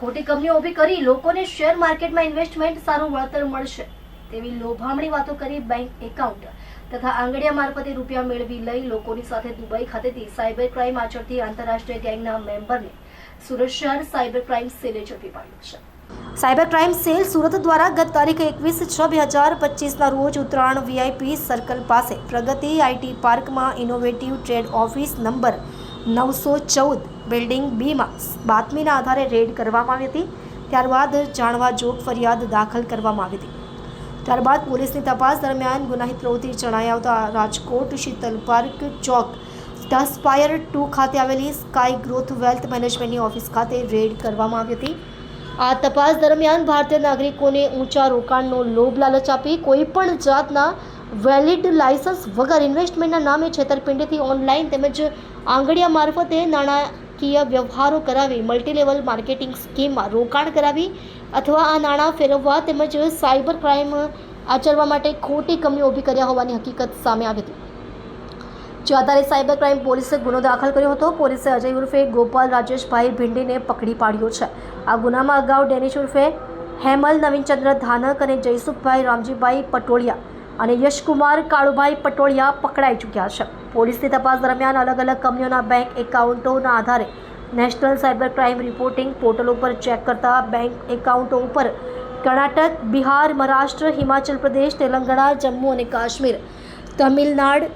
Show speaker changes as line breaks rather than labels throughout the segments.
ખોટી કંપનીઓ ઊભી કરી લોકોને શેર માર્કેટમાં ઇન્વેસ્ટમેન્ટ સારું વળતર મળશે. તેવી લોભામણી વાતો કરી બેંક એકાઉન્ટ તથા આંગડિયા મારફતે રૂપિયા મેળવી લઈ લોકોની સાથે દુબઈ ખાતેથી સાયબર ક્રાઇમ આચરતી આંતરરાષ્ટ્રીય ગેંગના મેમ્બરને સુરત શહેર સાયબર ક્રાઇમ સેલે ઝડપી પાડ્યો છે. સાયબર ક્રાઇમ સેલ સુરત દ્વારા ગત તારીખ એકવીસ છ બે હજાર પચીસના રોજ ઉત્તરાયણ વીઆઈપી સર્કલ પાસે પ્રગતિ આઈટી પાર્કમાં ઇનોવેટિવ ટ્રેડ ઓફિસ નંબર નવસો ચૌદ બિલ્ડિંગ બીમાં બાતમીના આધારે રેડ કરવામાં આવી હતી. ત્યારબાદ જાણવા જોગ ફરિયાદ દાખલ કરવામાં આવી હતી. ત્યારબાદ પોલીસની તપાસ દરમિયાન ગુનાહિત પ્રવૃત્તિ જણાઈ આવતા રાજકોટ શીતલ પાર્ક ચોક ડસ્પાયર ટુ ખાતે આવેલી સ્કાય ગ્રોથ વેલ્થ મેનેજમેન્ટની ઓફિસ ખાતે રેડ કરવામાં આવી હતી. આ તપાસ દરમિયાન ભારતીય નાગરિકોને ઊંચા રોકાણનો લોભ લાલચ આપી કોઈપણ જાતના વેલિડ લાયસન્સ વગર ઇન્વેસ્ટમેન્ટના નામે છેતરપિંડીથી ઓનલાઈન તેમજ આંગળિયા મારફતે નાણાકીય વ્યવહારો કરાવી મલ્ટીલેવલ માર્કેટિંગ સ્કીમમાં રોકાણ કરાવી અથવા આ નાણાં ફેરવવા તેમજ સાયબર ક્રાઇમ આચરવા માટે ખોટી કંપનીઓ ઊભી કર્યા હોવાની હકીકત સામે આવી હતી. જે આધારે સાયબર ક્રાઇમ પોલીસે ગુનો દાખલ કર્યો હતો. પોલીસે અજય ઉર્ફે ગોપાલ રાજેશભાઈ ભિંડીને પકડી પાડ્યો છે. આ ગુનામાં અગાઉ ડેનિશ ઉર્ફે હેમલ નવીનચંદ્ર ધાનક અને જયસુખભાઈ રામજીભાઈ પટોળિયા અને યશકુમાર કાળુભાઈ પટોળિયા પકડાઈ ચૂક્યા છે. પોલીસની તપાસ દરમિયાન અલગ અલગ કંપનીઓના બેંક એકાઉન્ટોના આધારે national cyber crime reporting portal ઉપર ચેક કરતા બેંક એકાઉન્ટો ઉપર કર્ણાટક, બિહાર, મહારાષ્ટ્ર, હિમાચલ પ્રદેશ, તેલંગાણા, જમ્મુ અને કાશ્મીર, તમિલનાડ,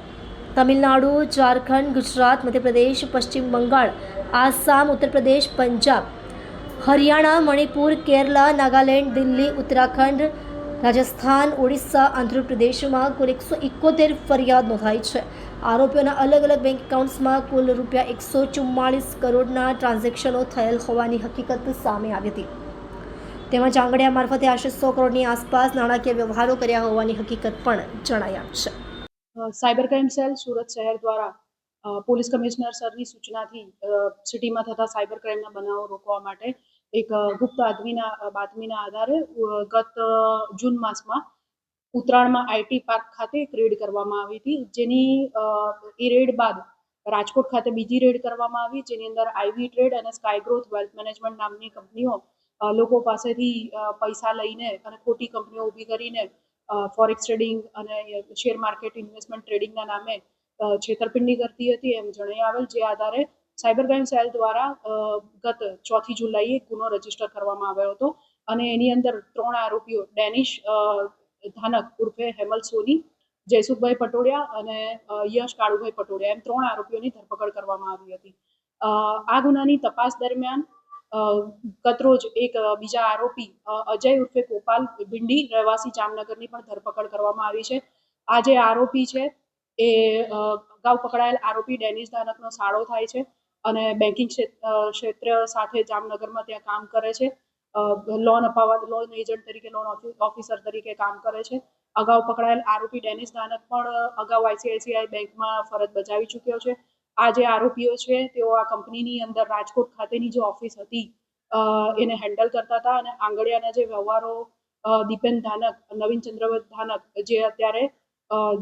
તમિલનાડુ, ઝારખંડ, ગુજરાત, મધ્યપ્રદેશ, પશ્ચિમ બંગાળ, આસામ ઉત્તર પ્રદેશ પંજાબ, હરિયાણા, મણિપુર, કેરલા, નાગાલેન્ડ, દિલ્હી, ઉત્તરાખંડ રાજસ્થાન, ઓડિશા, આંધ્રપ્રદેશમાં કુલ એકસો એકોતેર ફરિયાદ નોંધાઈ છે. આરોપીઓના અલગ અલગ બેંક એકાઉન્ટ્સમાં કુલ રૂપિયા એકસો ચુમ્માળીસ કરોડના ટ્રાન્ઝેક્શનો થયેલ હોવાની હકીકત સામે આવી હતી. તેમજ આંગડિયા મારફતે આશરે સો કરોડની આસપાસ નાણાકીય વ્યવહારો કર્યા હોવાની હકીકત પણ જણાયા છે.
સાયબર ક્રાઇમ સેલ સુરત શહેર દ્વારા પોલીસ કમિશનર સરની સૂચનાથી સિટીમાં થતા સાયબર ક્રાઇમના બનાવો રોકવા માટે એક ગુપ્ત આદમીના બાતમીના આધારે ગત જૂન માસમાં ઉત્તરાયણમાં આઈટી પાર્ક ખાતે એક રેડ કરવામાં આવી હતી. જેની એ રેડ બાદ રાજકોટ ખાતે બીજી રેડ કરવામાં આવી. જેની અંદર આઈવી ટ્રેડ અને સ્કાય ગ્રોથ વેલ્થ મેનેજમેન્ટ નામની કંપનીઓ લોકો પાસેથી પૈસા લઈને અને ખોટી કંપનીઓ ઊભી કરીને ફોરેક્સ ટ્રેડિંગ અને શેર માર્કેટ ઇન્વેસ્ટમેન્ટ ટ્રેડિંગના નામે છેતરપિંડી કરતી હતી. એમ જણાઈ આવેલ. જે આધારે સાયબર ક્રાઇમ સેલ દ્વારા ગત ચોથી જુલાઈએ ગુનો રજિસ્ટર કરવામાં આવ્યો હતો અને એની અંદર ત્રણ આરોપીઓ, ડેનિશ ધાનક ઉર્ફે હેમલ સોની, જયસુખભાઈ પટોડિયા અને યશ કાળુભાઈ પટોડિયા એમ ત્રણ આરોપીઓની ધરપકડ કરવામાં આવી હતી. આ ગુનાની તપાસ દરમિયાન ગતરોજ એક બીજા આરોપી અજય ઉર્ફે ગોપાલ ભિંડી રહેવાસી જામનગરની પણ ધરપકડ કરવામાં આવી છે. આ જે આરોપી છે, એ અગાઉ પકડાયેલ આરોપી ડેનિશ ધાનકનો સાળો થાય છે. અને બેન્કિંગ ક્ષેત્ર સાથે જામનગરમાં ત્યાં કામ કરે છે. લોન અપાવવા લોન એજન્ટ તરીકે લોન ઓફિસર તરીકે કામ કરે છે. અગાઉ પકડાયેલ આરોપી ડેનિસ ધાનક પણ અગાઉ આઈસીઆઈસીઆઈ બેંકમાં ફરજ બજાવી ચૂક્યો છે. આ જે આરોપીઓ છે, તેઓ આ કંપનીની અંદર રાજકોટ ખાતેની જે ઓફિસ હતી એને હેન્ડલ કરતા હતા અને આંગળિયાના જે વ્યવહારો દીપેન ધાનક નવીનચંદ્ર ધાનક, જે અત્યારે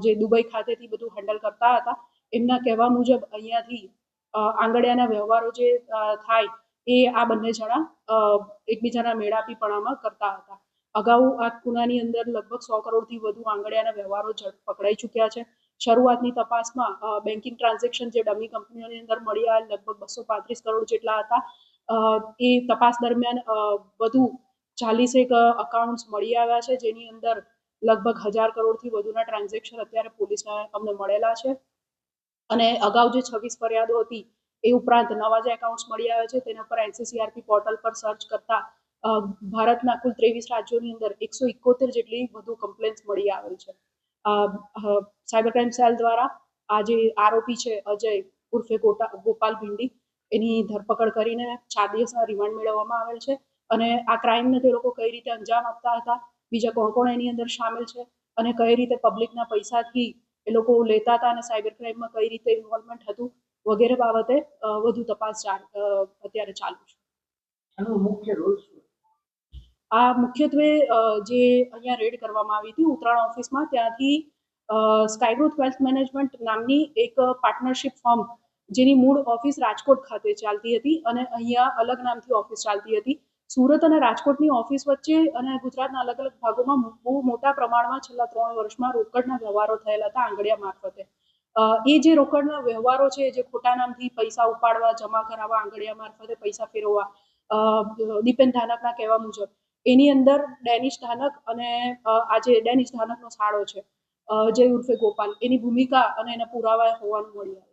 જે દુબઈ ખાતેથી બધું હેન્ડલ કરતા હતા, એમના કહેવા મુજબ અહીંયાથી આંગળિયાના વ્યવહારો જે થાય એ આ બંને જણા એકબીજાના મેળાપીપણામાં કરતા હતા. અગાઉ આ ગુનાની અંદર લગભગ સો કરોડથી વધુ આંગળિયાના વ્યવહારો પકડાઈ ચૂક્યા છે. શરૂઆતની તપાસમાં બેન્કિંગ ટ્રાન્ઝેક્શન જે ડમી કંપનીઓની અંદર મળી આવેલ લગભગ બસો પાંત્રીસ કરોડ જેટલા હતા એ તપાસ દરમિયાન વધુ ચાલીસેક અકાઉન્ટ્સ મળી આવ્યા છે, જેની અંદર લગભગ હજાર કરોડથી વધુના ટ્રાન્ઝેક્શન અત્યારે પોલીસને અમને મળેલા છે. અને અગાઉ જે છવ્વીસ ફરિયાદો હતી, એ ઉપરાંત નવા જે એકાઉન્ટ્સ મળી આવ્યા છે, તેના પર એનસીસીઆરપી પોર્ટલ પર સર્ચ કરતા ભારતના કુલ ત્રેવીસ રાજ્યોની અંદર એકસો ઇકોતેર જેટલી વધુ કમ્પ્લેન્ટ્સ મળી આવેલ છે. સાયબર ક્રાઇમ સેલ દ્વારા આ જે આરોપી છે, અજય ઉર્ફે ગોટા, ગોપાલ ભીંડી, એની ધરપકડ કરીને ચાર દિવસના રિમાન્ડ મેળવવામાં આવેલ છે અને આ ક્રાઇમને તે લોકો કઈ રીતે અંજામ આપતા હતા, બીજા કોણ કોણ એની અંદર સામેલ છે અને કઈ રીતે પબ્લિકના પૈસાથી એ લોકો લેતા હતા અને સાયબર ક્રાઇમમાં કઈ રીતે ઇન્વોલ્વમેન્ટ હતું વગેરે બાબતે વધુ તપાસ અત્યારે ચાલુ છે.
આનો મુખ્ય રોલ શું
આ મુખ્યત્વે જે અહીંયા રેડ કરવામાં આવી હતી ઉત્તરાયણ ઓફિસમાં ત્યાંથી સ્કાયગ્રોથ વેલ્થ મેનેજમેન્ટ નામની એક પાર્ટનરશિપ ફર્મ જેની મૂળ ઓફિસ રાજકોટ ખાતે ચાલતી હતી અને અહીંયા અલગ નામથી ઓફિસ ચાલતી હતી. સુરત અને રાજકોટની ઓફિસ વચ્ચે અને ગુજરાતના અલગ અલગ ભાગોમાં બહુ મોટા પ્રમાણમાં છેલ્લા ત્રણ વર્ષમાં રોકડના વ્યવહારો થયેલા હતા આંગડિયા મારફતે. એ જે રોકડના વ્યવહારો છે, જે ખોટા નામથી પૈસા ઉપાડવા, જમા કરાવવા આંગડિયા મારફતે પૈસા ફેરવવા દીપેન ધાનકના કહેવા મુજબ, એની અંદર ડેનિશ ધાનક અને આજે ડેનિશ ધાનકનો સાળો છે જે ઉર્ફે ગોપાલ, એની ભૂમિકા અને એના પુરાવા હોવાનું મળી આવ્યું